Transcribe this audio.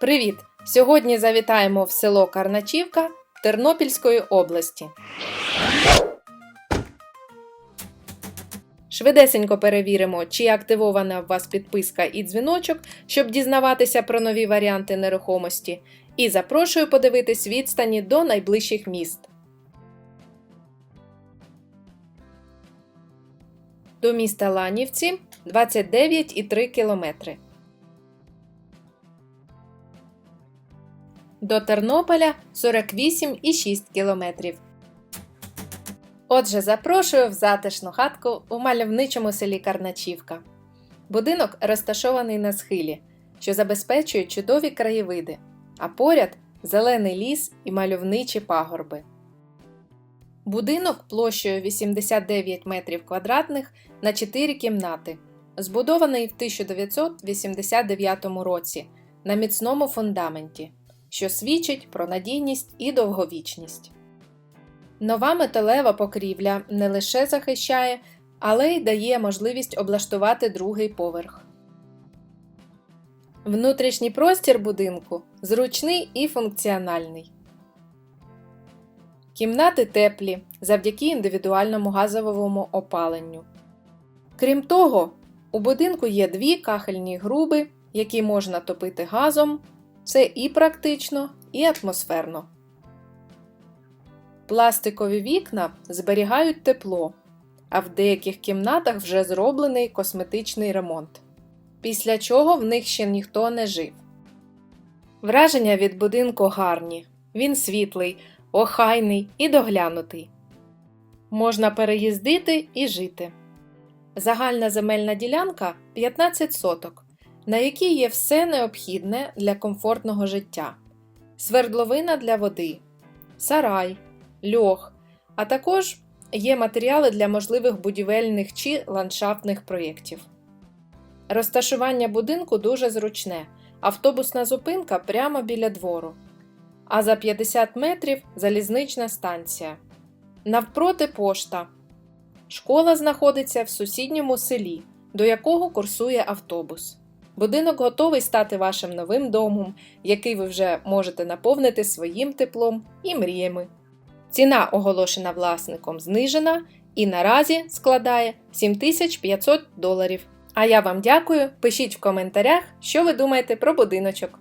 Привіт! Сьогодні завітаємо в село Карначівка Тернопільської області. Швидесенько перевіримо, чи активована у вас підписка і дзвіночок, щоб дізнаватися про нові варіанти нерухомості. І запрошую подивитись відстані до найближчих міст. До міста Ланівці 29,3 км. До Тернополя 48,6 км. Отже, запрошую в затишну хатку у мальовничому селі Карначівка. Будинок розташований на схилі, що забезпечує чудові краєвиди, а поряд зелений ліс і мальовничі пагорби. Будинок площею 89 метрів квадратних на 4 кімнати, збудований в 1989 році на міцному фундаменті, що свідчить про надійність і довговічність. Нова металева покрівля не лише захищає, але й дає можливість облаштувати другий поверх. Внутрішній простір будинку зручний і функціональний. Кімнати теплі завдяки індивідуальному газовому опаленню. Крім того, у будинку є дві кахельні груби, які можна топити газом. Це і практично, і атмосферно. Пластикові вікна зберігають тепло, а в деяких кімнатах вже зроблений косметичний ремонт, після чого в них ще ніхто не жив. Враження від будинку гарні. Він світлий, охайний і доглянутий. Можна переїздити і жити. Загальна земельна ділянка 15 соток, на якій є все необхідне для комфортного життя: свердловина для води, сарай, льох, а також є матеріали для можливих будівельних чи ландшафтних проєктів. Розташування будинку дуже зручне, автобусна зупинка прямо біля двору, а за 50 метрів залізнична станція. Навпроти пошта. Школа знаходиться в сусідньому селі, до якого курсує автобус. Будинок готовий стати вашим новим домом, який ви вже можете наповнити своїм теплом і мріями. Ціна, оголошена власником, знижена і наразі складає 7500 доларів. А я вам дякую. Пишіть в коментарях, що ви думаєте про будиночок.